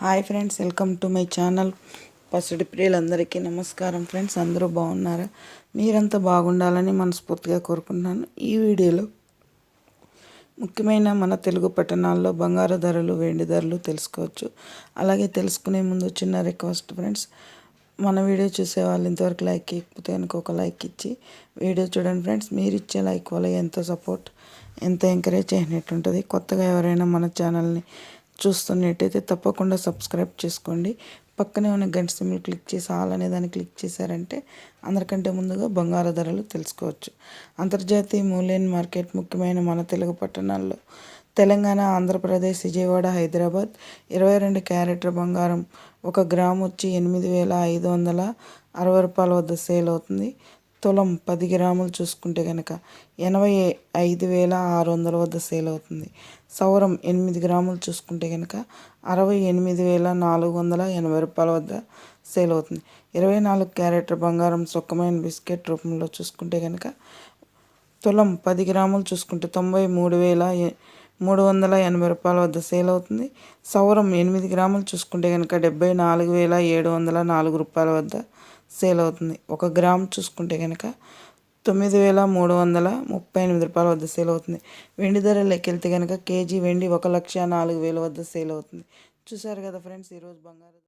Hi friends welcome to my channel. పసుడి ప్రియులందరికీ నమస్కారం friends అందరూ బాగున్నారా? మీరంతా బాగుండాలని మనస్ఫూర్తిగా కోరుకుంటున్నాను. ఈ వీడియోలో ముఖ్యమైన మన తెలుగు పట్టణాల్లో బంగారు ధరలు వెండి ధరలు తెలుసుకోవచ్చు. అలాగే తెలుసుకునే ముందు చిన్న రిక్వెస్ట్ ఫ్రెండ్స్ మన వీడియో చూసే వాళ్ళు ఇంతవరకు లైక్ ఇకపోతే కనుక ఒక లైక్ ఇచ్చి వీడియో చూడండి ఫ్రెండ్స్. మీరు ఇచ్చే లైక్ వల్ల ఎంతో సపోర్ట్ ఎంతో ఎంకరేజ్ చేయనట్టు ఉంటుంది కొత్తగా ఎవరైనా మన ఛానల్ని చూస్తున్నట్టయితే తప్పకుండా సబ్స్క్రైబ్ చేసుకోండి. పక్కనే ఉన్న గంట సిమ్లు క్లిక్ చేసి ఆల్ అనే దాన్ని క్లిక్ చేశారంటే అందరికంటే ముందుగా బంగారు ధరలు తెలుసుకోవచ్చు. అంతర్జాతీయ మూల్యం మార్కెట్ ముఖ్యమైన మన తెలుగు పట్టణాల్లో తెలంగాణ ఆంధ్రప్రదేశ్ విజయవాడ హైదరాబాద్ ఇరవై రెండు క్యారెట్ల బంగారం ఒక గ్రామ్ వచ్చి ఎనిమిది వేల ఐదు వందల అరవై రూపాయల వద్ద సేల్ అవుతుంది. తులం పది గ్రాములు చూసుకుంటే కనుక ఎనభై ఐదు వేల ఆరు వందల వద్ద సేల్ అవుతుంది. సౌరం ఎనిమిది గ్రాములు చూసుకుంటే కనుక అరవై ఎనిమిది వేల నాలుగు వందల ఎనభై రూపాయల వద్ద సేల్ అవుతుంది. ఇరవై నాలుగు క్యారెట్ బంగారం సుఖమైన బిస్కెట్ రూపంలో చూసుకుంటే కనుక తులం పది గ్రాములు చూసుకుంటే తొంభై మూడు వేల మూడు వందల ఎనభై రూపాయల వద్ద సేల్ అవుతుంది. సౌరం ఎనిమిది గ్రాములు చూసుకుంటే కనుక డెబ్బై నాలుగు వేల ఏడు వందల నాలుగు రూపాయల వద్ద సేల్ అవుతుంది. ఒక గ్రామ్ చూసుకుంటే కనుక తొమ్మిది వేల మూడు వందల ముప్పై ఎనిమిది రూపాయల వద్ద సేల్ అవుతుంది. వెండి ధర లెక్కెళ్తే కనుక కేజీ వెండి ఒక లక్ష నాలుగు వేల వద్ద సేల్ అవుతుంది. చూసారు కదా ఫ్రెండ్స్ ఈరోజు బంగారు